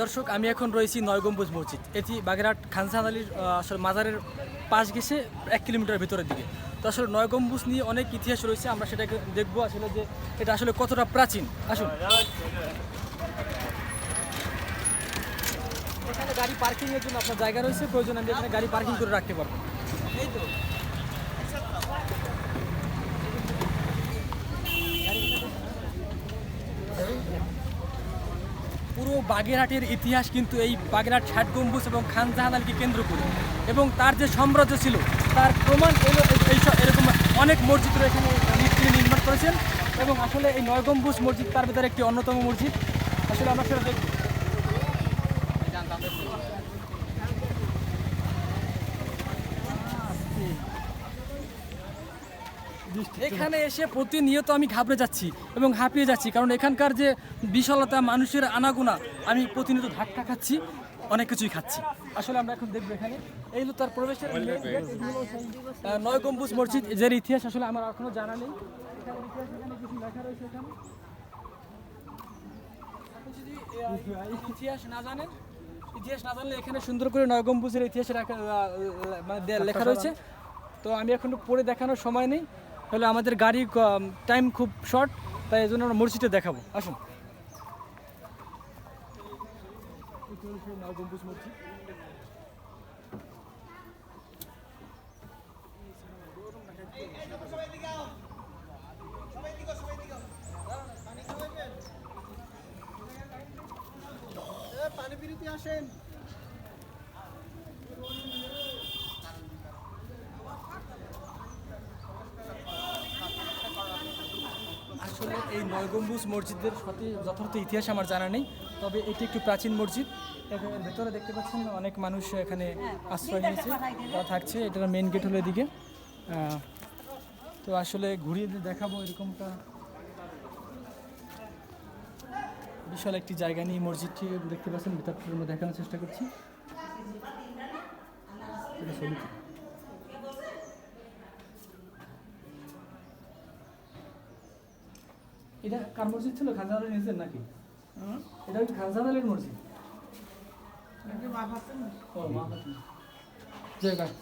দর্শক আমি এখন রয়েছি নয় গম্বুজ মসজিদ। এটি বাগেরহাট খানসান আলীর আসলে মাজারের পাশ গেছে এক কিলোমিটার ভিতরের দিকে। তো আসলে নয় গম্বুজ নিয়ে অনেক ইতিহাস রয়েছে আমরা সেটাকে দেখব আসলে যে এটা আসলে কতটা প্রাচীন। আসুন। এখানে গাড়ি পার্কিংয়ের জন্য আপনার জায়গা রয়েছে প্রয়োজন আমি এখানে গাড়ি পার্কিং করে রাখতে পারব এই তো। পুরো বাগেরহাটের ইতিহাস কিন্তু এই বাগেরহাট ষাট গম্বুজ এবং খানজাহান আলীকে কেন্দ্র করে। এবং তার যে সাম্রাজ্য ছিল, তার প্রমাণ এলো এই- এই সব- এরকম অনেক মসজিদ এখানে তিনি নির্মাণ করেছেন। এবং আসলে এই নয় গম্বুজ মসজিদ তার ভিতরে একটি অন্যতম মসজিদ। আসলে আমরা সেটা দেখব। এখানে এসে প্রতিনিয়ত আমি ঘাবড়ে যাচ্ছি এবং হাঁপিয়ে যাচ্ছি কারণ এখানকার যে বিশালতা মানুষের আনাগোনা আমি প্রতিনিয়ত ধাক্কা খাচ্ছি অনেক কিছুই খাচ্ছি। আসলে আমরা এখন দেখব এখানে এই হলো তার প্রবেশের নয় গম্বুজ মসজিদ যার ইতিহাস আসলে আমার এখনও জানা নেই। ইতিহাস না জানেন? ইতিহাস না জানলে এখানে সুন্দর করে নয় গম্বুজের ইতিহাস মানে লেখা রয়েছে। তো আমি এখন পড়ে দেখানোর সময় নেই। তাহলে আমাদের গাড়ি টাইম খুব শর্ট তাই এই জন্য আমরা মসজিদে দেখাবো। আসুন। এটা হলো সেই নয় গম্বুজ মসজিদ আসলে এই নয়গম্বুজ মসজিদের সাথে যথার্থ ইতিহাস আমার জানা নেই তবে এটি একটি প্রাচীন মসজিদ। ভেতরে দেখতে পাচ্ছেন অনেক মানুষ এখানে আশ্রয় নিয়েছে থাকছে এটার মেন গেট হলো এদিকে। তো আসলে ঘুরিয়ে দেখাবো এরকমটা। বিশাল একটি জায়গা নিয়ে মসজিদটি দেখতে পাচ্ছেন ভেতরটার মধ্যে দেখানোর চেষ্টা করছি। এটা কার মসজিদ ছিল? খাজা আলীর নিজের নাকি? এটা হচ্ছে খাজা আলীর মসজিদ। ও মা জয় গাছ